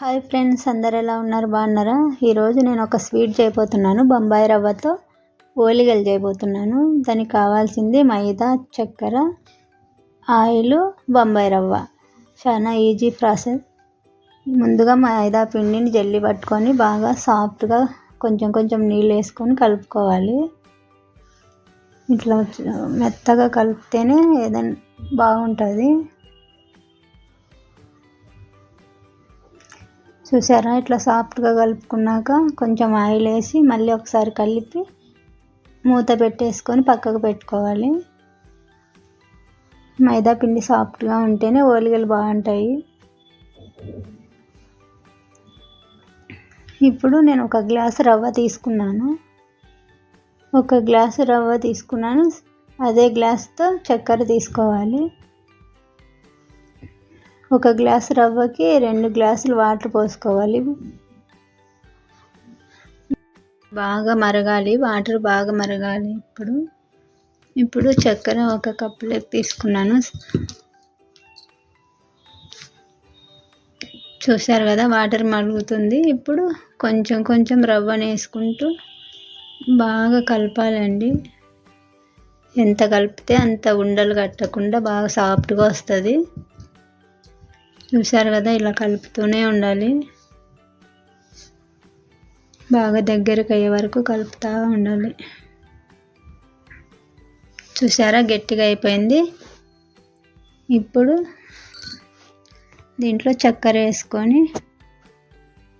Hi friends అందరు ఎలా ఉన్నారు? బాగున్నారా? ఈరోజు నేను ఒక స్వీట్ చేయబోతున్నాను. బొంబాయి రవ్వతో ఓలిగలు చేయబోతున్నాను. దానికి కావాల్సింది మైదా చక్కెర ఆయిల్ బొంబాయి రవ్వ. చాలా ఈజీ ప్రాసెస్. ముందుగా మైదా పిండిని జల్లి పట్టుకొని బాగా సాఫ్ట్గా కొంచెం కొంచెం నీళ్ళు వేసుకొని కలుపుకోవాలి. ఇట్లా మెత్తగా కలిపితేనే ఏదైనా బాగుంటుంది. చూసారా? ఇట్లా సాఫ్ట్గా కలుపుకున్నాక కొంచెం ఆయిల్ వేసి మళ్ళీ ఒకసారి కలిపి మూత పెట్టేసుకొని పక్కకు పెట్టుకోవాలి. మైదా పిండి సాఫ్ట్గా ఉంటేనే ఓలిగలు బాగుంటాయి. ఇప్పుడు నేను ఒక గ్లాస్ రవ్వ తీసుకున్నాను. ఒక గ్లాసు రవ్వ తీసుకున్నాను. అదే గ్లాస్తో చక్కెర తీసుకోవాలి. ఒక గ్లాసు రవ్వకి రెండు గ్లాసులు వాటర్ పోసుకోవాలి. బాగా మరగాలి వాటర్ బాగా మరగాలి ఇప్పుడు. ఇప్పుడు చక్కెర ఒక కప్పులో తీసుకున్నాను. చూశారు కదా వాటర్ మరుగుతుంది. ఇప్పుడు కొంచెం కొంచెం రవ్వను వేసుకుంటూ బాగా కలపాలండి. ఎంత కలిపితే అంత ఉండలు కట్టకుండా బాగా సాఫ్ట్గా వస్తుంది. చూసారు కదా ఇలా కలుపుతూనే ఉండాలి. బాగా దగ్గరకు అయ్యే వరకు కలుపుతూ ఉండాలి. చూసారా గట్టిగా అయిపోయింది. ఇప్పుడు దీంట్లో చక్కెర వేసుకొని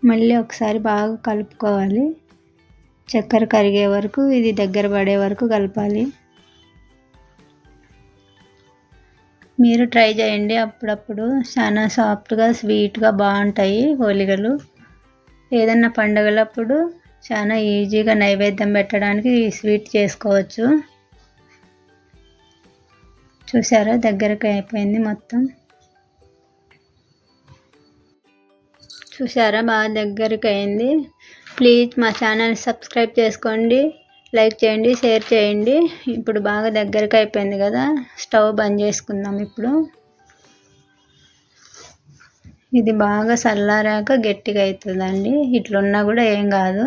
మళ్ళీ ఒకసారి బాగా కలుపుకోవాలి. చక్కెర కరిగే వరకు ఇది దగ్గర పడే వరకు కలపాలి. మీరు ట్రై చేయండి. అప్పుడప్పుడు చాలా సాఫ్ట్గా స్వీట్గా బాగుంటాయి హోలిగలు ఏదన్నా పండగలప్పుడు చాలా ఈజీగా నైవేద్యం పెట్టడానికి ఈ స్వీట్ చేసుకోవచ్చు. చూసారా? దగ్గరకు అయిపోయింది మొత్తం. చూసారా? బాగా దగ్గరకు అయింది. ప్లీజ్ మా ఛానల్ సబ్స్క్రైబ్ చేసుకోండి. లైక్ చేయండి షేర్ చేయండి. ఇప్పుడు బాగా దగ్గరకు అయిపోయింది కదా స్టవ్ బంద్ చేసుకుందాం ఇప్పుడు. ఇది బాగా చల్లారాక గట్టిగా అవుతుందండి ఇట్లున్నా కూడా ఏం కాదు.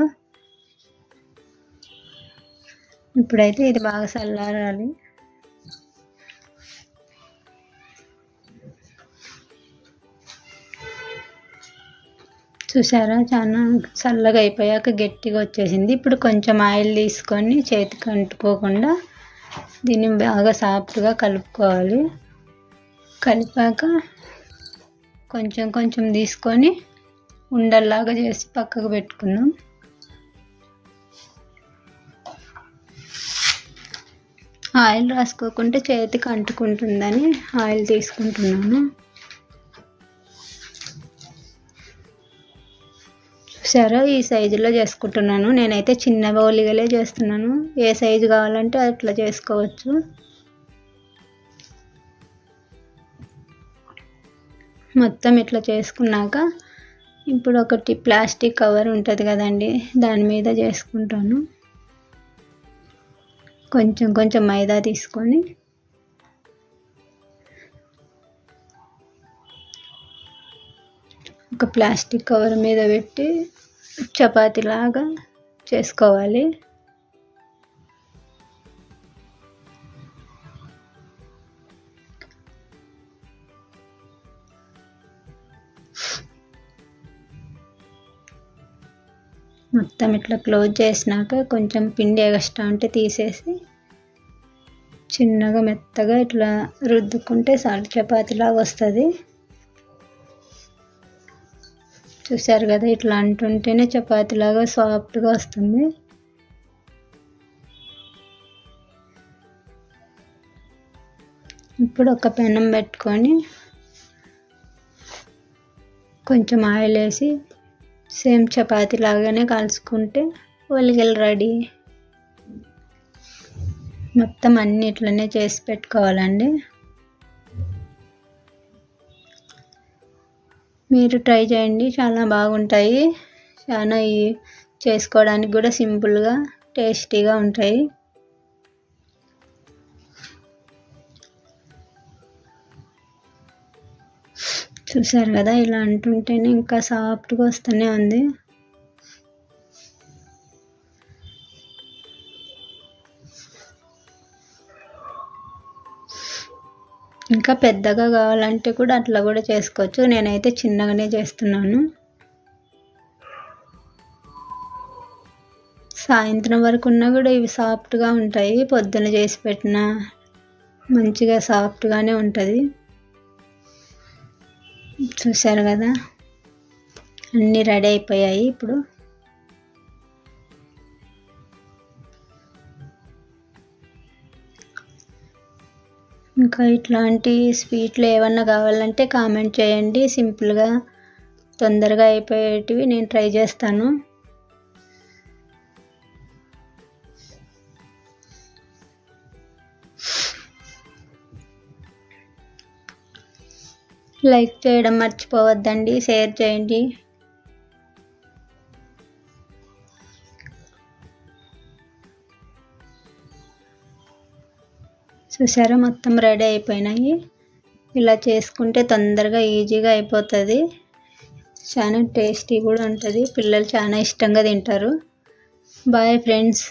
ఇప్పుడైతే ఇది బాగా చల్లారాలి చూసారా? చాలా చల్లగా అయిపోయాక గట్టిగా వచ్చేసింది. ఇప్పుడు కొంచెం ఆయిల్ తీసుకొని చేతికి అంటుకోకుండా దీన్ని బాగా సాఫ్ట్గా కలుపుకోవాలి. కలిపాక కొంచెం కొంచెం తీసుకొని ఉండల్లాగా చేసి పక్కకు పెట్టుకుందాం. ఆయిల్ రాసుకోకుంటే చేతికి అంటుకుంటుందని ఆయిల్ తీసుకుంటున్నాను. చూసారా? ఈ సైజులో చేసుకుంటున్నాను. నేనైతే చిన్న బౌలిగలే చేస్తున్నాను. ఏ సైజు కావాలంటే అట్లా చేసుకోవచ్చు. మొత్తం ఇట్లా చేసుకున్నాక ఇప్పుడు ఒకటి ప్లాస్టిక్ కవర్ ఉంటుంది కదండి దాని మీద చేసుకుంటాను. కొంచెం కొంచెం మైదా తీసుకొని ఒక ప్లాస్టిక్ కవర్ మీద పెట్టి చపాతీలాగా చేసుకోవాలి. మొత్తం ఇట్లా క్లోజ్ చేసినాక కొంచెం పిండి ఎగస్ట్రా ఉంటే తీసేసి చిన్నగా మెత్తగా ఇట్లా రుద్దుకుంటే సాల్ట్ చపాతీలాగా వస్తుంది. చూసారు కదా ఇట్లా అంటుంటేనే చపాతీలాగా సాఫ్ట్గా వస్తుంది. ఇప్పుడు ఒక పెనం పెట్టుకొని కొంచెం ఆయిల్ వేసి సేమ్ చపాతీ లాగానే కలుసుకుంటే ఒలిగలు రెడీ. మొత్తం అన్ని ఇట్లనే చేసి పెట్టుకోవాలండి. మీరు ట్రై చేయండి. చాలా బాగుంటాయి. చాలా చేసుకోవడానికి కూడా సింపుల్గా టేస్టీగా ఉంటాయి. చూసారు కదా ఇలా అంటుంటేనే ఇంకా సాఫ్ట్గా వస్తూనే ఉంది. ఇంకా పెద్దగా కావాలంటే కూడా అట్లా కూడా చేసుకోవచ్చు. నేనైతే చిన్నగానే చేస్తున్నాను. సాయంత్రం వరకు ఉన్నా కూడా ఇవి సాఫ్ట్గా ఉంటాయి. పొద్దున చేసి పెట్టిన మంచిగా సాఫ్ట్గానే ఉంటుంది. చూశారు కదా? అన్నీ రెడీ అయిపోయాయి ఇప్పుడు. ఇంకా ఇట్లాంటి స్వీట్లు ఏమన్నా కావాలంటే కామెంట్ చేయండి. సింపుల్గా తొందరగా అయిపోయేటివి నేను ట్రై చేస్తాను. లైక్ చేయడం మర్చిపోవద్దండి. షేర్ చేయండి. చూసారా మొత్తం రెడీ అయిపోయినాయి. ఇలా చేసుకుంటే తొందరగా ఈజీగా అయిపోతుంది. చాలా టేస్టీ కూడా ఉంటుంది. పిల్లలు చాలా ఇష్టంగా తింటారు. Bye friends.